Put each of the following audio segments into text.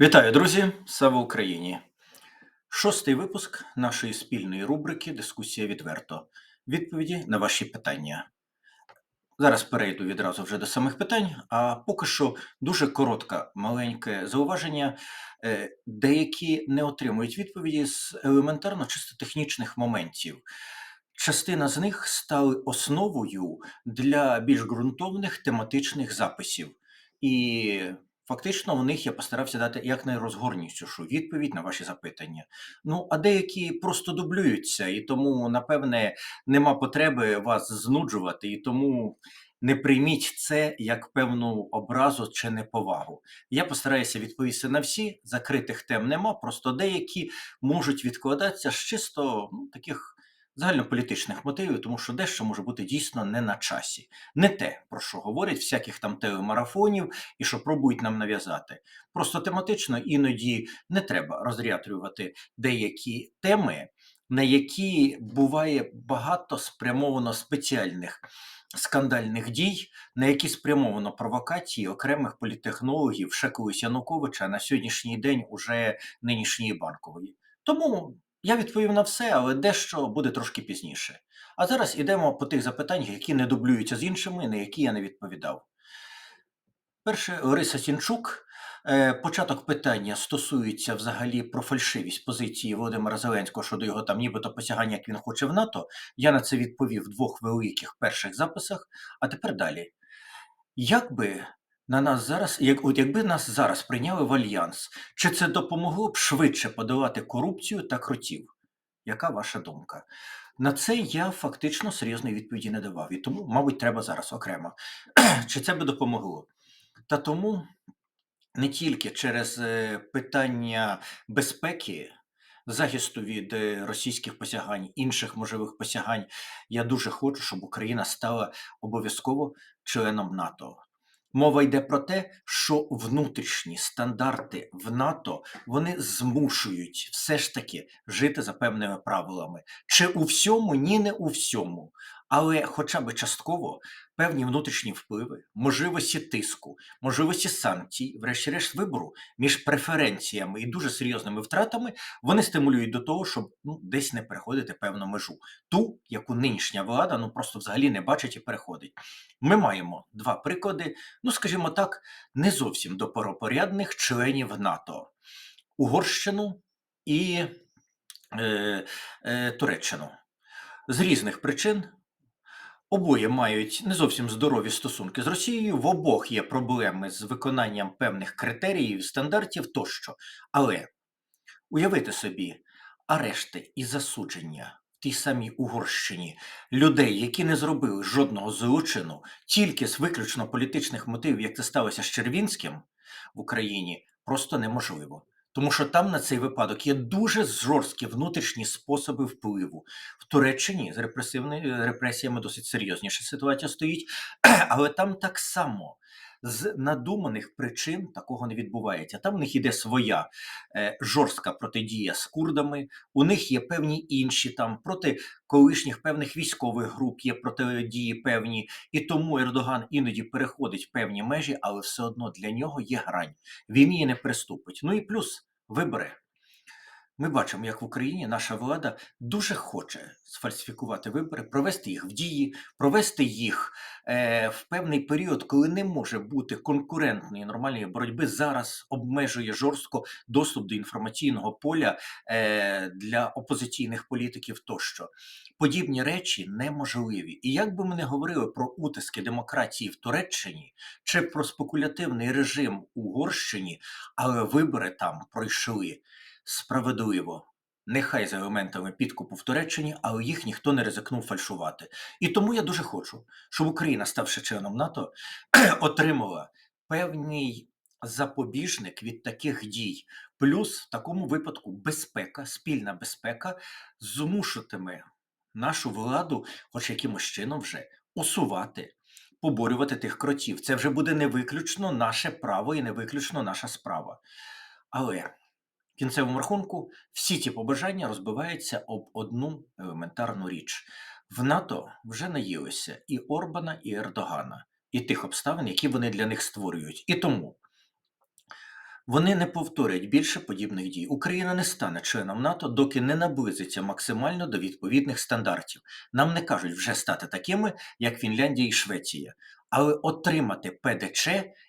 Вітаю, друзі! Слава Україні! Шостий випуск нашої спільної рубрики Дискусія відверто. Відповіді на ваші питання. Зараз перейду відразу вже до самих питань, а поки що дуже коротке, маленьке зауваження. Е, Деякі не отримують відповіді з елементарно чисто технічних моментів. Частина з них стали основою для більш ґрунтовних тематичних записів. І фактично в них я постарався дати якнайрозгорністішу відповідь на ваші запитання. Ну, а деякі просто дублюються, і тому, напевне, нема потреби вас знуджувати, і тому не прийміть це як певну образу чи неповагу. Я постараюся відповісти на всі, закритих тем нема, просто деякі можуть відкладатися з чисто ну, таких загальнополітичних мотивів, тому що дещо може бути дійсно не на часі, не те, про що говорять всяких там телемарафонів і що пробують нам нав'язати. Просто тематично іноді не треба розрятрювати деякі теми, на які буває багато спрямовано спеціальних. Скандальних дій, на які спрямовано провокації окремих політехнологів, ще Януковича, на сьогоднішній день уже нинішньої банкової. Тому я відповів на все, але дещо буде трошки пізніше. А зараз ідемо по тих запитаннях, які не дублюються з іншими, на які я не відповідав. Перше, Лариса Сінчук. Е, початок питання стосується взагалі про фальшивість позиції Володимира Зеленського щодо його там, нібито посягання, як він хоче в НАТО. Я на це відповів в двох великих перших записах. А тепер далі. Як би на нас зараз, як от якби нас зараз прийняли в альянс, чи це допомогло б швидше подолати корупцію та крутів? Яка ваша думка? На це я фактично серйозної відповіді не давав, і тому, мабуть, треба зараз окремо. Чи це би допомогло? Та тому не тільки через е, питання безпеки, захисту від е, російських посягань, інших можливих посягань, я дуже хочу, щоб Україна стала обов'язково членом НАТО. Мова йде про те, що внутрішні стандарти в НАТО вони змушують все ж таки жити за певними правилами. Чи у всьому, ні, не у всьому, але хоча б частково певні внутрішні впливи, можливості тиску, можливості санкцій, врешті-решт вибору між преференціями і дуже серйозними втратами, вони стимулюють до того, щоб ну десь не переходити певну межу, ту, яку нинішня влада ну просто взагалі не бачить і переходить. Ми маємо два приклади, ну скажімо так, не зовсім допоропорядних членів НАТО: Угорщину і е, е, Туреччину. З різних причин Обоє мають не зовсім здорові стосунки з Росією, в обох є проблеми з виконанням певних критеріїв, стандартів тощо. Але уявити собі арешти і засудження в тій самій Угорщині людей, які не зробили жодного злочину, тільки з виключно політичних мотивів, як це сталося з Червінським в Україні, просто неможливо. Тому що там на цей випадок є дуже жорсткі внутрішні способи впливу. В Туреччині з репресивними репресіями досить серйозніша ситуація стоїть, але там так само з надуманих причин такого не відбувається. Там у них іде своя е, жорстка протидія з курдами, у них є певні інші там проти колишніх певних військових груп, є протидії певні, і тому Ердоган іноді переходить певні межі, але все одно для нього є грань. Він її не приступить. Ну і плюс вибори. Ми бачимо, як в Україні наша влада дуже хоче сфальсифікувати вибори, провести їх в дії, провести їх е, в певний період, коли не може бути конкурентної нормальної боротьби. Зараз обмежує жорстко доступ до інформаційного поля е, для опозиційних політиків. Тощо подібні речі неможливі. І як би ми не говорили про утиски демократії в Туреччині чи про спекулятивний режим у Угорщині, але вибори там пройшли справедливо. Нехай за елементами підкупу в Туреччині, але їх ніхто не ризикнув фальшувати. І тому я дуже хочу, щоб Україна, ставши членом НАТО, отримала певний запобіжник від таких дій. Плюс в такому випадку безпека, спільна безпека змушуватиме нашу владу, хоч якимось чином вже усувати, поборювати тих кротів. Це вже буде не виключно наше право і не виключно наша справа. Але кінцевому рахунку всі ті побажання розбиваються об одну елементарну річ: в НАТО вже наїлися і Орбана, і Ердогана, і тих обставин, які вони для них створюють. І тому Вони не повторять більше подібних дій. Україна не стане членом НАТО, доки не наблизиться максимально до відповідних стандартів. Нам не кажуть вже стати такими, як Фінляндія і Швеція, але отримати ПДЧ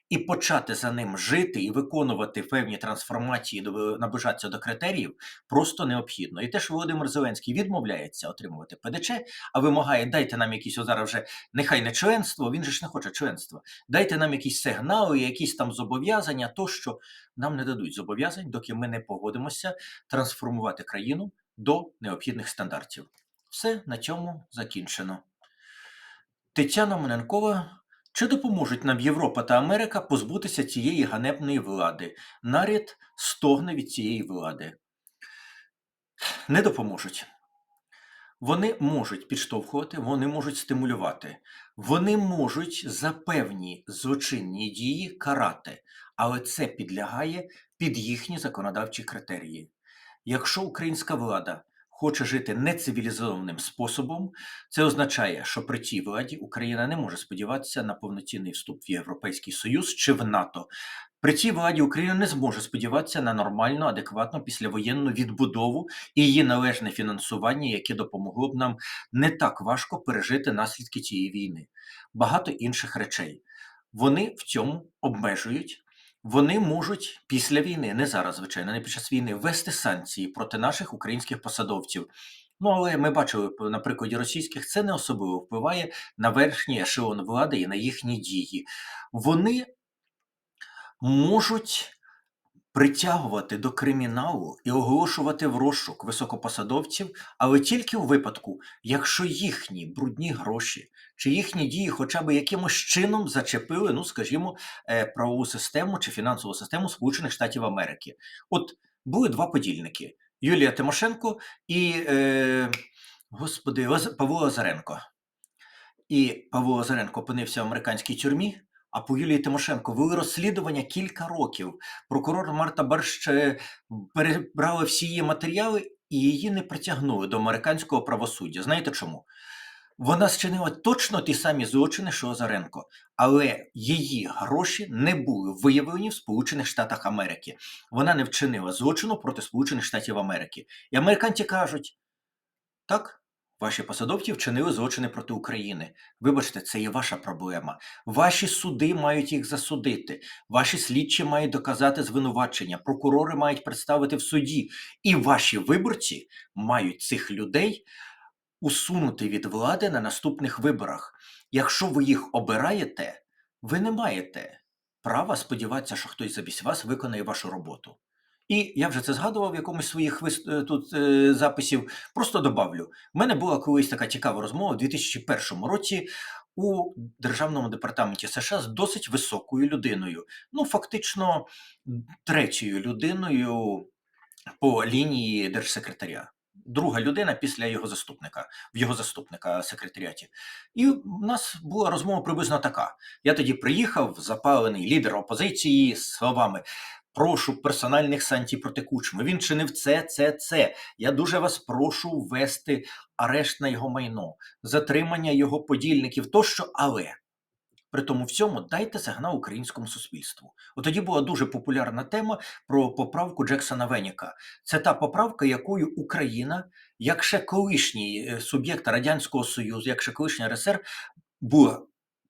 і почати за ним жити і виконувати певні трансформації, наближатися до критеріїв просто необхідно. І те, що Володимир Зеленський відмовляється отримувати ПДЧ, а вимагає, дайте нам якісь о, зараз вже нехай не членство, він же ж не хоче членства. Дайте нам якісь сигнали, якісь там зобов'язання, тощо нам не дадуть зобов'язань, доки ми не погодимося трансформувати країну до необхідних стандартів. Все на цьому закінчено. Тетяна Моненкова. Чи допоможуть нам Європа та Америка позбутися цієї ганебної влади? Наряд стогне від цієї влади. Не допоможуть. Вони можуть підштовхувати, вони можуть стимулювати, вони можуть за певні злочинні дії карати, але це підлягає під їхні законодавчі критерії. Якщо українська влада хоче жити нецивілізованим способом, це означає, що при цій владі Україна не може сподіватися на повноцінний вступ в Європейський Союз чи в НАТО. При цій владі Україна не зможе сподіватися на нормальну, адекватну післявоєнну відбудову і її належне фінансування, яке допомогло б нам не так важко пережити наслідки цієї війни. Багато інших речей. Вони в цьому обмежують. Вони можуть після війни, не зараз, звичайно, не під час війни, ввести санкції проти наших українських посадовців. Ну, але ми бачили на прикладі російських, це не особливо впливає на верхній ешелон влади і на їхні дії. Вони можуть притягувати до криміналу і оголошувати в розшук високопосадовців, але тільки у випадку, якщо їхні брудні гроші чи їхні дії хоча б якимось чином зачепили, ну скажімо, е, правову систему чи фінансову систему Сполучених Штатів Америки. От були два подільники: Юлія Тимошенко і е, господи, Павло Лазаренко. І Павло Лазаренко опинився в американській тюрмі. А по Юлії Тимошенко вели розслідування кілька років. Прокурор Марта е, перебрала всі її матеріали і її не притягнули до американського правосуддя. Знаєте чому? Вона зчинила точно ті самі злочини, що Озаренко, але її гроші не були виявлені в Сполучених Штатах Америки. Вона не вчинила злочину проти Сполучених Штатів Америки. І американці кажуть: так, ваші посадовці вчинили злочини проти України. Вибачте, це є ваша проблема. Ваші суди мають їх засудити. Ваші слідчі мають доказати звинувачення. Прокурори мають представити в суді. І ваші виборці мають цих людей усунути від влади на наступних виборах. Якщо ви їх обираєте, ви не маєте права сподіватися, що хтось замість вас виконає вашу роботу. І я вже це згадував в якомусь своїх е, тут е, записів. Просто добавлю. У мене була колись така цікава розмова у 2001 році у Державному департаменті США з досить високою людиною. Ну, фактично, третьою людиною по лінії держсекретаря. Друга людина після його заступника, в його заступника секретаріаті. І в нас була розмова приблизно така. Я тоді приїхав, запалений лідер опозиції з словами. Прошу персональних санкцій проти. Він чинив це, це, це. Я дуже вас прошу ввести арешт на його майно, затримання його подільників тощо, але при тому всьому дайте сигнал українському суспільству. От тоді була дуже популярна тема про поправку Джексона Веніка. Це та поправка, якою Україна, як ще колишній е, суб'єкт Радянського Союзу, як ще колишня РСР, була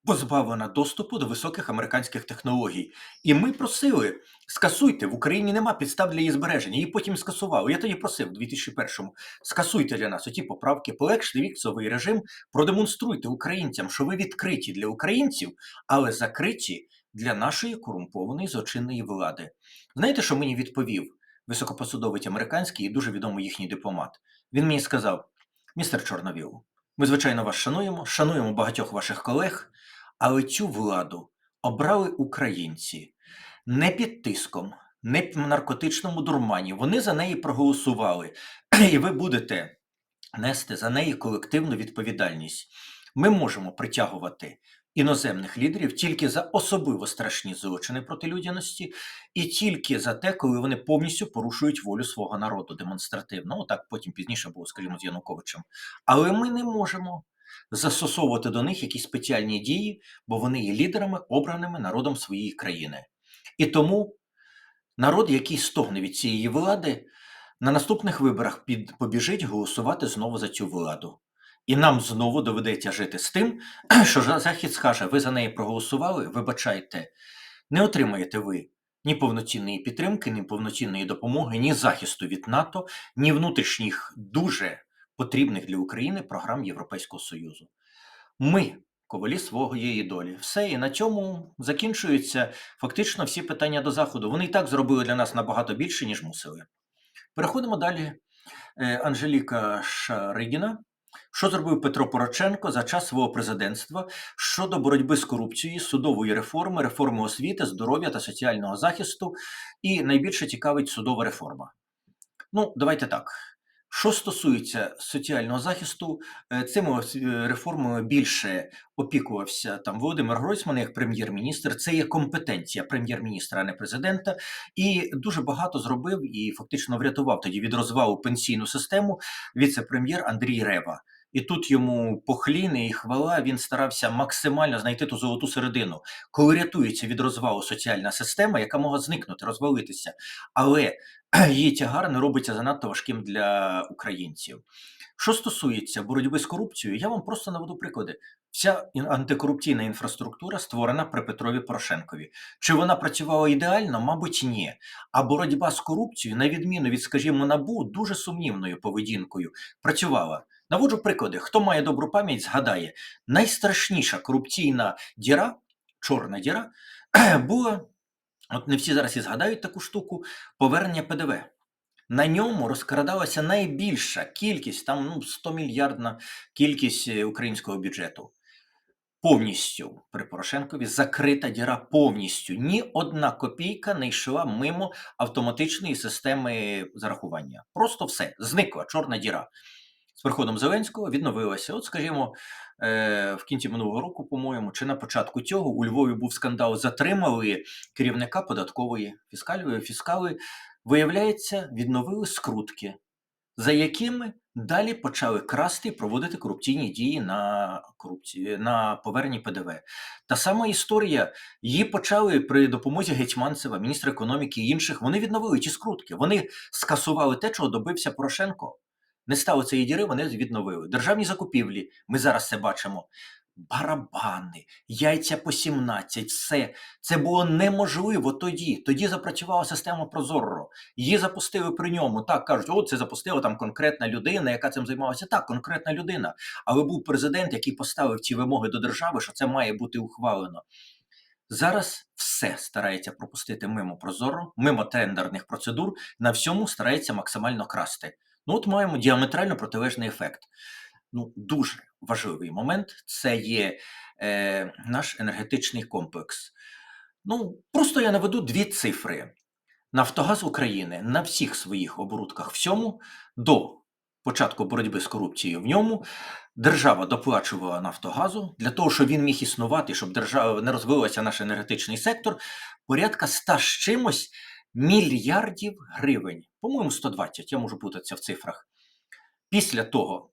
позбавлена доступу до високих американських технологій. І ми просили, скасуйте, в Україні нема підстав для її збереження. Її потім скасували. Я тоді просив у 2001-му, скасуйте для нас оті поправки, полегште віксовий режим, продемонструйте українцям, що ви відкриті для українців, але закриті для нашої корумпованої злочинної влади. Знаєте, що мені відповів високопосадовець американський і дуже відомий їхній дипломат? Він мені сказав: містер Чорновіл, ми, звичайно, вас шануємо, шануємо багатьох ваших колег, але цю владу обрали українці не під тиском, не в наркотичному дурмані. Вони за неї проголосували, і ви будете нести за неї колективну відповідальність. Ми можемо притягувати іноземних лідерів тільки за особливо страшні злочини проти людяності, і тільки за те, коли вони повністю порушують волю свого народу демонстративно. Ну, так потім пізніше було, скажімо, з Януковичем. Але ми не можемо застосовувати до них якісь спеціальні дії, бо вони є лідерами, обраними народом своєї країни. І тому Народ, який стогне від цієї влади, на наступних виборах під, побіжить голосувати знову за цю владу. І нам знову доведеться жити з тим, що Захід скаже: ви за неї проголосували, вибачайте, не отримаєте ви ні повноцінної підтримки, ні повноцінної допомоги, ні захисту від НАТО, ні внутрішніх дуже потрібних для України програм Європейського Союзу. Ми ковалі своєї долі. Все, і на цьому закінчуються фактично всі питання до заходу. Вони і так зробили для нас набагато більше, ніж мусили. Переходимо далі. Е, Анжеліка Шаригіна. Що зробив Петро Порошенко за час свого президентства щодо боротьби з корупцією, судової реформи, реформи освіти, здоров'я та соціального захисту, і найбільше цікавить судова реформа. Ну, давайте так. Що стосується соціального захисту, е, цими е, реформами більше опікувався там Володимир Гройсман як прем'єр-міністр. Це є компетенція прем'єр-міністра, а не президента. І дуже багато зробив і фактично врятував тоді від розвалу пенсійну систему віце-прем'єр Андрій Рева. І тут йому похліни і хвала. Він старався максимально знайти ту золоту середину, коли рятується від розвалу соціальна система, яка могла зникнути, розвалитися. Але її тягар не робиться занадто важким для українців. Що стосується боротьби з корупцією, я вам просто наведу приклади. Вся антикорупційна інфраструктура створена при Петрові Порошенкові. Чи вона працювала ідеально? Мабуть, ні. А боротьба з корупцією, на відміну від, скажімо, набу, дуже сумнівною поведінкою працювала. Наводжу приклади. Хто має добру пам'ять, згадає, найстрашніша корупційна діра, чорна діра, була, от не всі зараз і згадають таку штуку, повернення ПДВ. На ньому розкрадалася найбільша кількість, там ну, 100 мільярдна кількість е, українського бюджету. Повністю при Порошенкові закрита діра повністю. Ні одна копійка не йшла мимо автоматичної системи зарахування. Просто все зникла чорна діра. З приходом Зеленського відновилася. От, скажімо, е, в кінці минулого року, по-моєму, чи на початку цього у Львові був скандал. Затримали керівника податкової фіскалії. Фіскали, виявляється, відновили скрутки, за якими далі почали красти і проводити корупційні дії на корупції на поверненні ПДВ. Та сама історія. Її почали при допомозі Гетьманцева, міністра економіки і інших. Вони відновили ті скрутки. Вони скасували те, чого добився Порошенко. Не стало цієї діри, вони відновили. Державні закупівлі, ми зараз це бачимо. Барабани, яйця по 17, все. Це було неможливо тоді. Тоді запрацювала система Прозоро. Її запустили при ньому. Так кажуть, о, це запустила там конкретна людина, яка цим займалася. Так, конкретна людина. Але був президент, який поставив ці вимоги до держави, що це має бути ухвалено. Зараз все старається пропустити мимо Прозоро, мимо тендерних процедур, на всьому старається максимально красти. Ну, от маємо діаметрально протилежний ефект. Ну, дуже важливий момент це є е, наш енергетичний комплекс. Ну, просто я наведу дві цифри. Нафтогаз України на всіх своїх оборудках всьому до початку боротьби з корупцією в ньому держава доплачувала Нафтогазу для того, щоб він міг існувати, щоб держава не розвивався наш енергетичний сектор, порядка 100 з чимось мільярдів гривень. По-моєму, 120, я можу путатися в цифрах. Після того,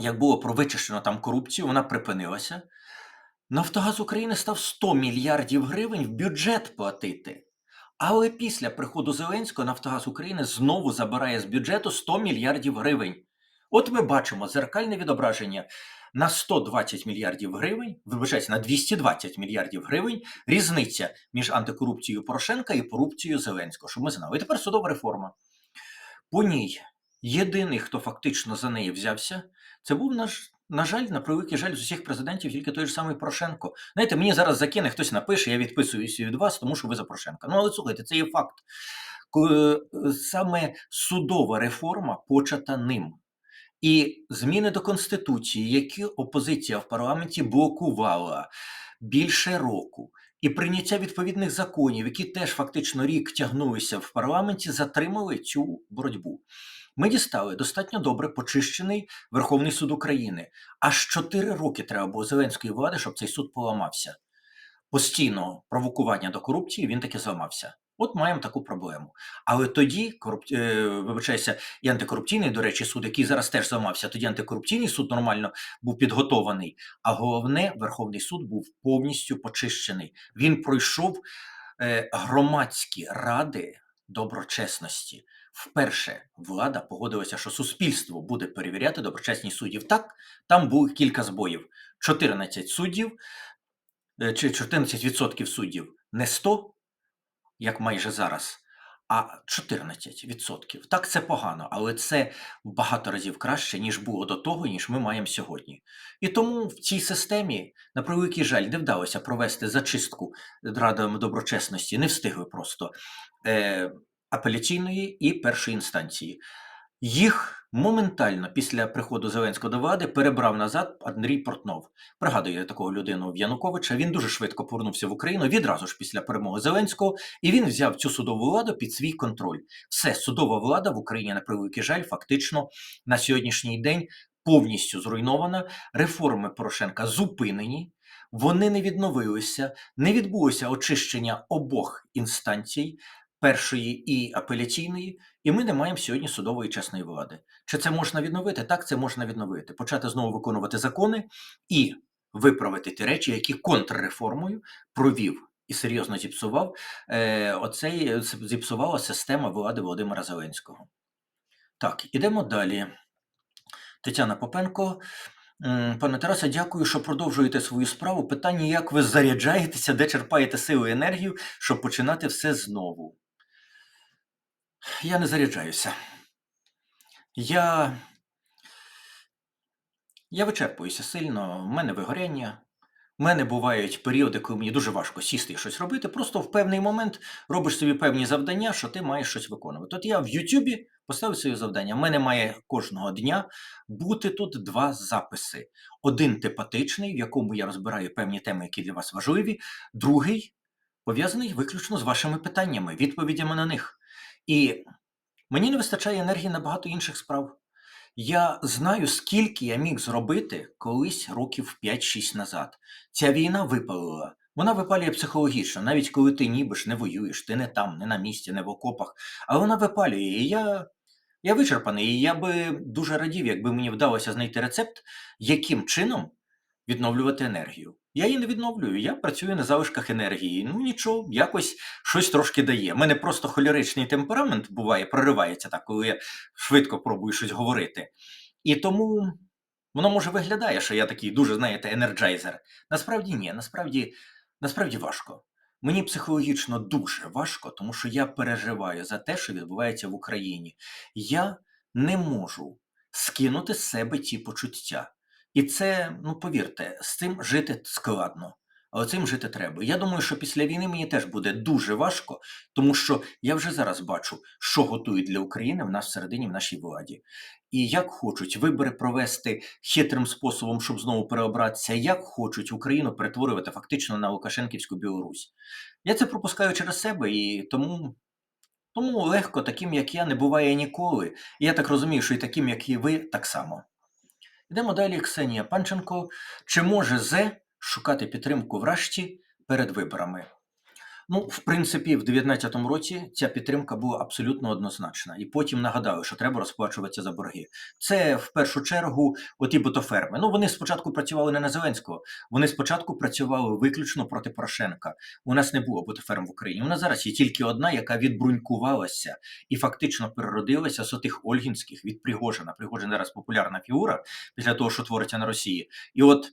як було провичищено там корупцію, вона припинилася. Нафтогаз України став 100 мільярдів гривень в бюджет платити. Але після приходу Зеленського Нафтогаз України знову забирає з бюджету 100 мільярдів гривень. От ми бачимо зеркальне відображення на 120 мільярдів гривень, вибачайте, на 220 мільярдів гривень різниця між антикорупцією Порошенка і корупцією Зеленського, щоб ми знали. І тепер судова реформа. По ній єдиний, хто фактично за неї взявся, це був наш. На жаль, на превеликий жаль з усіх президентів тільки той ж самий Порошенко. Знаєте, мені зараз закине, хтось напише, я відписуюся від вас, тому що ви за Порошенка. Ну але слухайте, це є факт. Е, Саме судова реформа почата ним. І зміни до Конституції, які опозиція в парламенті блокувала більше року, і прийняття відповідних законів, які теж фактично рік тягнулися в парламенті, затримали цю боротьбу. Ми дістали достатньо добре почищений Верховний суд України. Аж 4 роки треба було Зеленської влади, щоб цей суд поламався. Постійного провокування до корупції він таки зламався. От маємо таку проблему. Але тоді коруп... е, вибачайся, і антикорупційний, до речі, суд, який зараз теж зламався, тоді антикорупційний суд нормально був підготований. А головне, Верховний суд був повністю почищений. Він пройшов е, громадські ради доброчесності. Вперше влада погодилася, що суспільство буде перевіряти доброчесність суддів. Так, там було кілька збоїв: 14 суддів е, чи 14% суддів, не 100, як майже зараз, а 14%. Так, це погано, але це в багато разів краще, ніж було до того, ніж ми маємо сьогодні. І тому в цій системі, на превеликий жаль, не вдалося провести зачистку радами доброчесності, не встигли просто е, апеляційної і першої інстанції. Їх моментально після приходу Зеленського до влади перебрав назад Андрій Портнов. Пригадую такого людину в Януковича. Він дуже швидко повернувся в Україну відразу ж після перемоги Зеленського, і він взяв цю судову владу під свій контроль. Все судова влада в Україні на превеликий жаль, фактично на сьогоднішній день повністю зруйнована. Реформи Порошенка зупинені. Вони не відновилися, не відбулося очищення обох інстанцій, першої і апеляційної, і ми не маємо сьогодні судової чесної влади. Чи це можна відновити? Так, це можна відновити. Почати знову виконувати закони і виправити ті речі, які контрреформою провів і серйозно зіпсував е, оцей зіпсувала система влади Володимира Зеленського. Так, ідемо далі. Тетяна Попенко. Пане Тарасе, дякую, що продовжуєте свою справу. Питання, як ви заряджаєтеся, де черпаєте силу і енергію, щоб починати все знову. Я не заряджаюся. Я, я вичерпуюся сильно, в мене вигоряння. У мене бувають періоди, коли мені дуже важко сісти і щось робити. Просто в певний момент робиш собі певні завдання, що ти маєш щось виконувати. От я в Ютубі поставив своє завдання. У мене має кожного дня бути тут два записи: один тепатичний, в якому я розбираю певні теми, які для вас важливі, другий пов'язаний виключно з вашими питаннями, відповідями на них. І мені не вистачає енергії на багато інших справ. Я знаю, скільки я міг зробити колись років 5-6 назад. Ця війна випалила. Вона випалює психологічно, навіть коли ти ніби ж не воюєш, ти не там, не на місці, не в окопах. Але вона випалює. І я, я вичерпаний. І я би дуже радів, якби мені вдалося знайти рецепт, яким чином відновлювати енергію. Я її не відновлюю, я працюю на залишках енергії. Ну нічого, якось щось трошки дає. У мене просто холеричний темперамент буває, проривається так, коли я швидко пробую щось говорити. І тому воно може виглядає, що я такий дуже, знаєте, енерджайзер. Насправді ні, насправді, насправді важко. Мені психологічно дуже важко, тому що я переживаю за те, що відбувається в Україні. Я не можу скинути з себе ті почуття. І це, ну повірте, з цим жити складно, але цим жити треба. Я думаю, що після війни мені теж буде дуже важко, тому що я вже зараз бачу, що готують для України в нас всередині в нашій владі. І як хочуть вибори провести хитрим способом, щоб знову переобратися, як хочуть Україну перетворювати фактично на Лукашенківську Білорусь. Я це пропускаю через себе і тому. Тому легко, таким як я, не буває ніколи. Я так розумію, що і таким, як і ви, так само. Йдемо далі. Ксенія Панченко. Чи може ЗЕ шукати підтримку врешті перед виборами? Ну, в принципі, в 2019 році ця підтримка була абсолютно однозначна. І потім нагадали, що треба розплачуватися за борги. Це в першу чергу оті ботоферми. Ну вони спочатку працювали не на Зеленського, вони спочатку працювали виключно проти Порошенка. У нас не було ботоферм в Україні. У нас зараз є тільки одна, яка відбрунькувалася і фактично переродилася з отих Ольгінських від Пригожина. Пригожин зараз популярна фігура після того, що твориться на Росії. І от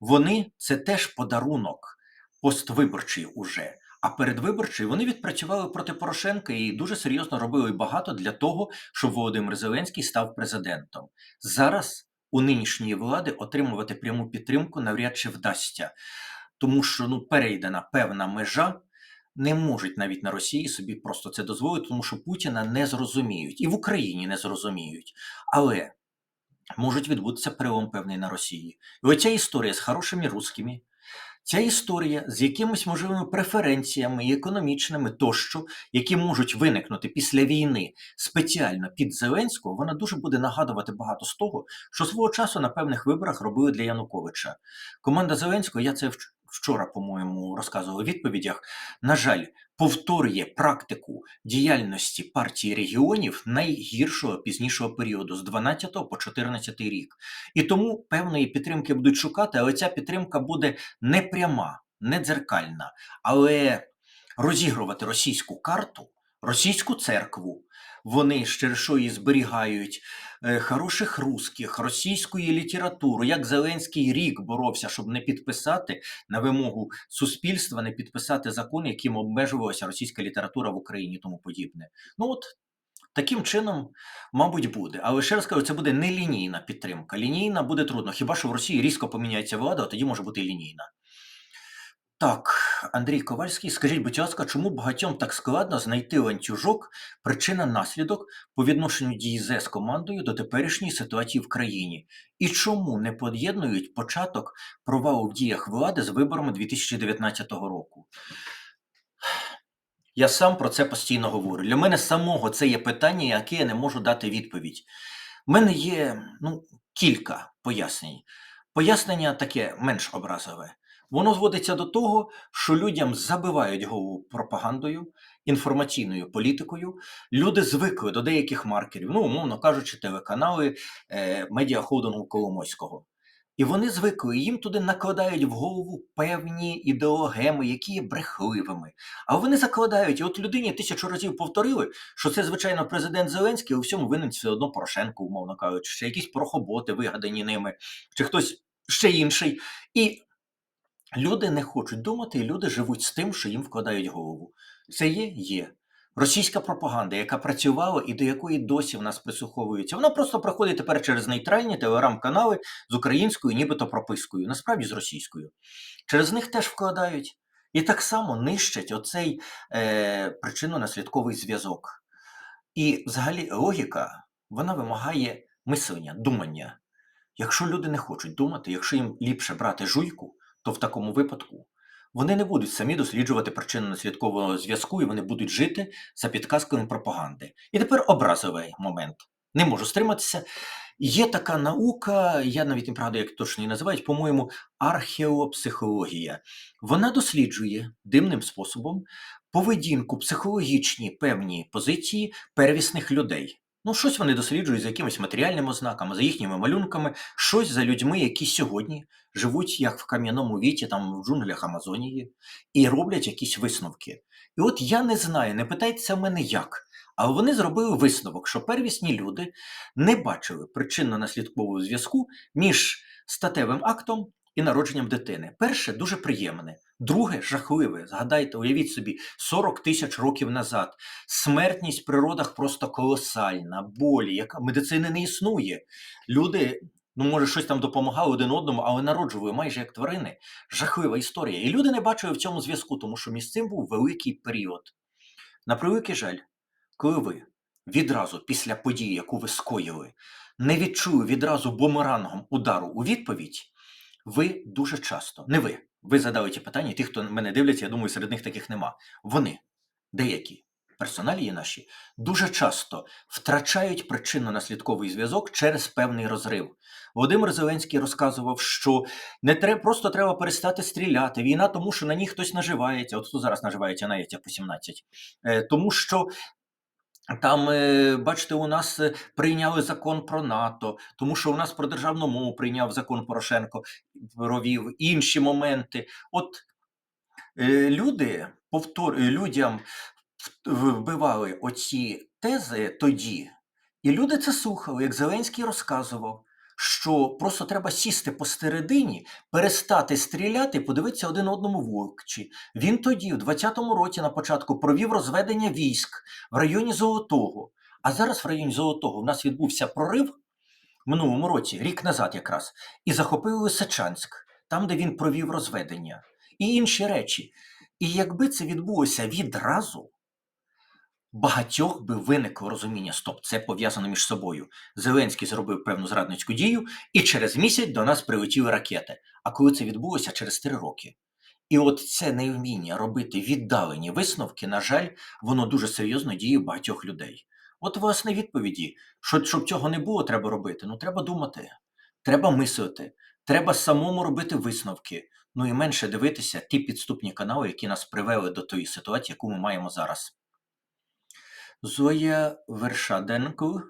вони це теж подарунок поствиборчий уже. А передвиборчий вони відпрацювали проти Порошенка і дуже серйозно робили багато для того, щоб Володимир Зеленський став президентом. Зараз у нинішньої влади отримувати пряму підтримку навряд чи вдасться, тому що ну перейдена певна межа. Не можуть навіть на Росії собі просто це дозволити, тому що Путіна не зрозуміють і в Україні не зрозуміють. Але можуть відбутися перелом певний на Росії. І оця історія з хорошими русскими, Ця історія з якимись можливими преференціями і економічними тощо, які можуть виникнути після війни спеціально під Зеленського, вона дуже буде нагадувати багато з того, що свого часу на певних виборах робили для Януковича. Команда Зеленського, я це вчора, по-моєму, розказував у відповідях. На жаль, повторює практику діяльності партії регіонів найгіршого пізнішого періоду з 12 по 14 рік. І тому певної підтримки будуть шукати, але ця підтримка буде не пряма, не дзеркальна, але розігрувати російську карту. російську церкву. Вони через що її зберігають хороших русських, російської літератури, як Зеленський рік боровся, щоб не підписати на вимогу суспільства, не підписати закон, яким обмежувалася російська література в Україні тому подібне. Ну от таким чином, мабуть, буде. Але ще раз кажу, це буде не лінійна підтримка. Лінійна буде трудно. Хіба що в Росії різко поміняється влада, а тоді може бути лінійна. Так, Андрій Ковальський, скажіть, будь ласка, чому багатьом так складно знайти ланцюжок, причина наслідок по відношенню ДІЗ з командою до теперішньої ситуації в країні? І чому не поєднують початок провалу в діях влади з виборами 2019 року? Я сам про це постійно говорю. Для мене самого це є питання, яке я не можу дати відповідь. У мене є ну, кілька пояснень. Пояснення таке менш образове. Воно зводиться до того, що людям забивають голову пропагандою, інформаційною політикою. Люди звикли до деяких маркерів, ну, умовно кажучи, телеканали е, медіахолдингу Коломойського. І вони звикли, їм туди накладають в голову певні ідеологеми, які є брехливими. А вони закладають, і от людині тисячу разів повторили, що це, звичайно, президент Зеленський, у всьому винен все одно Порошенко, умовно кажучи, чи якісь порохоботи вигадані ними, чи хтось ще інший. І люди не хочуть думати, і люди живуть з тим, що їм вкладають голову. Це є, є. Російська пропаганда, яка працювала і до якої досі в нас прислуховується, вона просто проходить тепер через нейтральні телеграм-канали з українською, нібито пропискою, насправді з російською. Через них теж вкладають. І так само нищать оцей е, причинно-наслідковий зв'язок. І взагалі логіка вона вимагає мислення, думання. Якщо люди не хочуть думати, якщо їм ліпше брати жуйку, то в такому випадку вони не будуть самі досліджувати причинно-наслідкового зв'язку, і вони будуть жити за підказками пропаганди. І тепер образовий момент. Не можу стриматися. Є така наука, я навіть не пригадую, як точно її називають, по-моєму, археопсихологія. Вона досліджує дивним способом поведінку, психологічні певні позиції первісних людей. Ну, щось вони досліджують за якимись матеріальними ознаками, за їхніми малюнками, щось за людьми, які сьогодні живуть як в кам'яному віті, там в джунглях Амазонії, і роблять якісь висновки. І от я не знаю, не питайте в мене як. Але вони зробили висновок, що первісні люди не бачили причинно-наслідкового зв'язку між статевим актом і народженням дитини. Перше дуже приємне, друге жахливе. Згадайте, уявіть собі, 40 тисяч років назад. Смертність в природах просто колосальна, болі, яка медицини не існує. Люди. Ну, може, щось там допомагали один одному, але народжували майже як тварини. Жахлива історія. І люди не бачили в цьому зв'язку, тому що між цим був великий період. На превеликий жаль, коли ви відразу після події, яку ви скоїли, не відчули відразу бумерангом удару у відповідь, ви дуже часто, не ви, ви задали ті питання, ті, хто мене дивляться, я думаю, серед них таких нема. Вони, деякі персоналії наші, дуже часто втрачають причинно-наслідковий зв'язок через певний розрив. Володимир Зеленський розказував, що не треба, просто треба перестати стріляти. Війна, тому що на ній хтось наживається. От хто зараз наживається навіть як по 17. Е, тому що там, е, бачите, у нас е, прийняли закон про НАТО, тому що у нас про державну мову прийняв закон Порошенко, провів інші моменти. От е, люди повтор... людям вбивали оці тези тоді, і люди це слухали, як Зеленський розказував що просто треба сісти посередині, перестати стріляти, подивитися один одному в очі. Він тоді, в 20-му році, на початку, провів розведення військ в районі Золотого. А зараз в районі Золотого в нас відбувся прорив в минулому році, рік назад якраз, і захопили Лисичанськ, там, де він провів розведення, і інші речі. І якби це відбулося відразу, багатьох би виникло розуміння: стоп, це пов'язано між собою. Зеленський зробив певну зрадницьку дію, і через місяць до нас прилетіли ракети. А коли це відбулося через три роки. І от це невміння робити віддалені висновки, на жаль, воно дуже серйозно діє багатьох людей. От, власне, відповіді, що щоб цього не було, треба робити. Ну, треба думати, треба мислити, треба самому робити висновки. Ну і менше дивитися ті підступні канали, які нас привели до тої ситуації, яку ми маємо зараз. Зоя Вершаденко.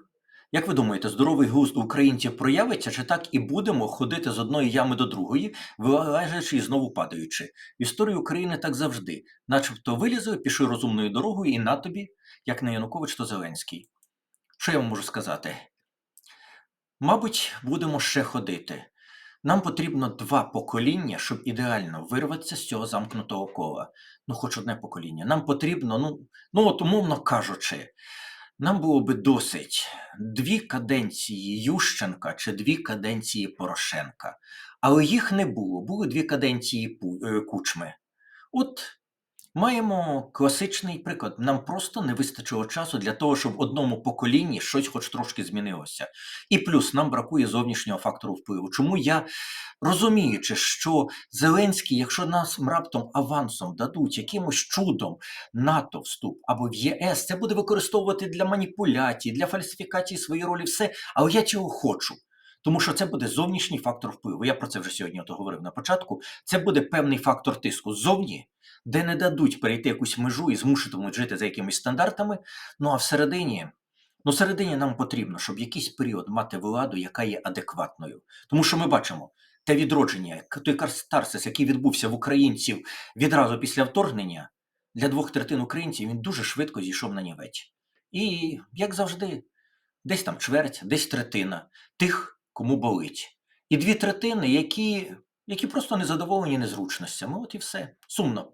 Як ви думаєте, здоровий глузд українців проявиться, чи так і будемо ходити з одної ями до другої, вилежачи і знову падаючи? В історії України так завжди, начебто вилізли, пішли розумною дорогою, і на тобі, як не Янукович, то Зеленський. Що я вам можу сказати? Мабуть, будемо ще ходити. Нам потрібно два покоління, щоб ідеально вирватися з цього замкнутого кола. Ну, хоч одне покоління. Нам потрібно, ну, ну от умовно кажучи, нам було би досить дві каденції Ющенка чи дві каденції Порошенка. Але їх не було. Були дві каденції е, Кучми. От маємо класичний приклад. Нам просто не вистачило часу для того, щоб в одному поколінні щось хоч трошки змінилося. І плюс нам бракує зовнішнього фактору впливу. Чому я, розуміючи, що Зеленський, якщо нас раптом авансом дадуть якимось чудом НАТО вступ або в ЄС, це буде використовувати для маніпуляцій, для фальсифікації своєї ролі, все. Але я цього хочу. Тому що це буде зовнішній фактор впливу. Я про це вже сьогодні от говорив на початку. Це буде певний фактор тиску ззовні, де не дадуть перейти якусь межу і змушуватимуть жити за якимись стандартами. Ну а всередині, ну всередині нам потрібно, щоб якийсь період мати владу, яка є адекватною. Тому що ми бачимо те відродження, той карстарсис, який відбувся в українців відразу після вторгнення, для двох третин українців він дуже швидко зійшов на нівець. І, як завжди, десь там чверть, десь третина тих, кому болить. І дві третини, які, які просто незадоволені незручностями. От і все. Сумно.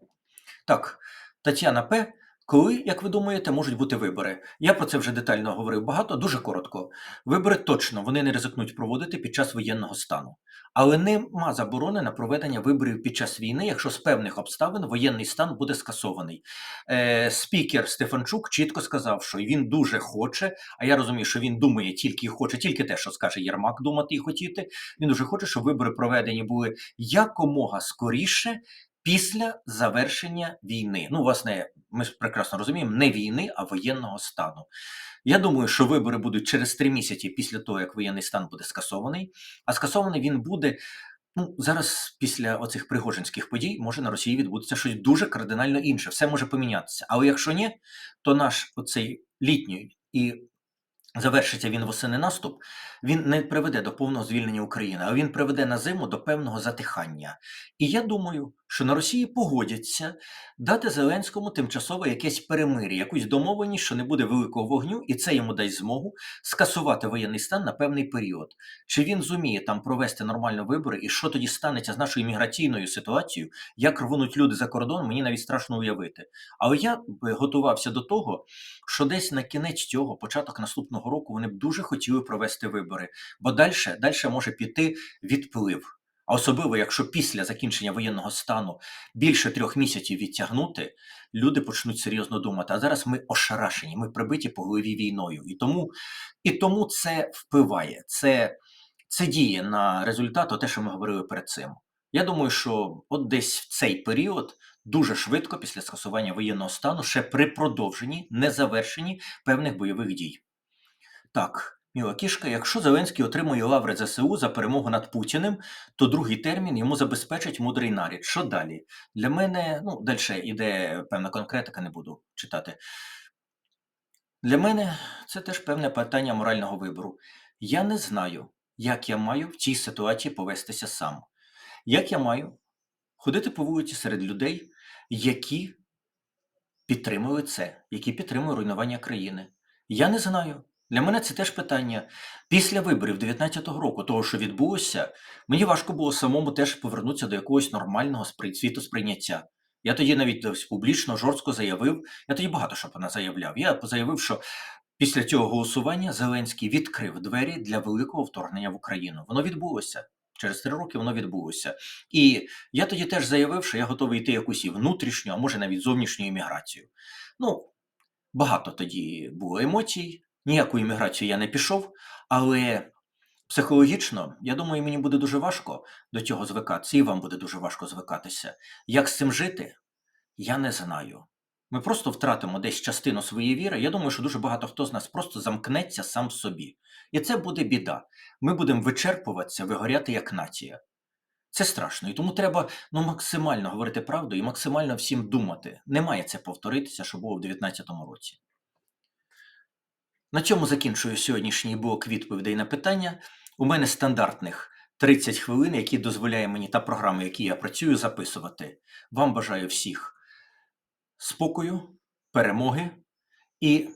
Так, Тетяна П. Коли, як ви думаєте, можуть бути вибори? Я про це вже детально говорив багато, дуже коротко. Вибори точно вони не ризикнуть проводити під час воєнного стану. Але нема заборони на проведення виборів під час війни, якщо з певних обставин воєнний стан буде скасований. Е, спікер Стефанчук чітко сказав, що він дуже хоче, а я розумію, що він думає тільки і хоче, тільки те, що скаже Єрмак, думати і хотіти. Він дуже хоче, щоб вибори проведені були якомога скоріше після завершення війни. Ну, власне, ми прекрасно розуміємо, не війни, а воєнного стану. Я думаю, що вибори будуть через три місяці після того, як воєнний стан буде скасований. А скасований він буде. Ну, зараз після оцих пригожинських подій може на Росії відбутися щось дуже кардинально інше. Все може помінятися. Але якщо ні, то наш оцей літній і завершиться він восени наступ, він не приведе до повного звільнення України, а він приведе на зиму до певного затихання. І я думаю, що на Росії погодяться дати Зеленському тимчасове якесь перемир'я, якусь домовленість, що не буде великого вогню, і це йому дасть змогу скасувати воєнний стан на певний період. Чи він зуміє там провести нормально вибори, і що тоді станеться з нашою міграційною ситуацією, як рвонуть люди за кордон, мені навіть страшно уявити. Але я б готувався до того, що десь на кінець цього, початок наступного року, вони б дуже хотіли провести вибори, бо далі, далі може піти відплив. А особливо, якщо після закінчення воєнного стану більше трьох місяців відтягнути, люди почнуть серйозно думати. А зараз ми ошарашені, ми прибиті по голові війною. І тому, і тому це впливає, це, це діє на результат, те, що ми говорили перед цим. Я думаю, що от десь в цей період дуже швидко після скасування воєнного стану, ще при продовженні, незавершенні певних бойових дій. Так, Міла кішка, якщо Зеленський отримує лаври ЗСУ за перемогу над Путіним, то другий термін йому забезпечить мудрий нарід. Що далі? Для мене, ну, далі іде певна конкретика, не буду читати. Для мене це теж певне питання морального вибору. Я не знаю, як я маю в цій ситуації повестися сам. Як я маю ходити по вулиці серед людей, які підтримують це, які підтримують руйнування країни. Я не знаю. Для мене це теж питання. Після виборів 19-го року, того, що відбулося, мені важко було самому теж повернутися до якогось нормального спри- світосприйняття. Я тоді навіть публічно жорстко заявив, я тоді багато що заявляв. Я заявив, що після цього голосування Зеленський відкрив двері для великого вторгнення в Україну. Воно відбулося. Через три роки воно відбулося. І я тоді теж заявив, що я готовий йти якусь і внутрішню, а може навіть зовнішню імміграцію. Ну, багато тоді було емоцій, ніяку імміграцію я не пішов, але психологічно, я думаю, мені буде дуже важко до цього звикатися, і вам буде дуже важко звикатися. Як з цим жити, я не знаю. Ми просто втратимо десь частину своєї віри. Я думаю, що дуже багато хто з нас просто замкнеться сам собі. І це буде біда. Ми будемо вичерпуватися, вигоряти як нація. Це страшно, і тому треба ну, максимально говорити правду і максимально всім думати. Не має це повторитися, що було в 2019 році. На цьому закінчую сьогоднішній блок відповідей на питання. У мене стандартних 30 хвилин, які дозволяє мені та програма, які я працюю, записувати. Вам бажаю всіх спокою, перемоги і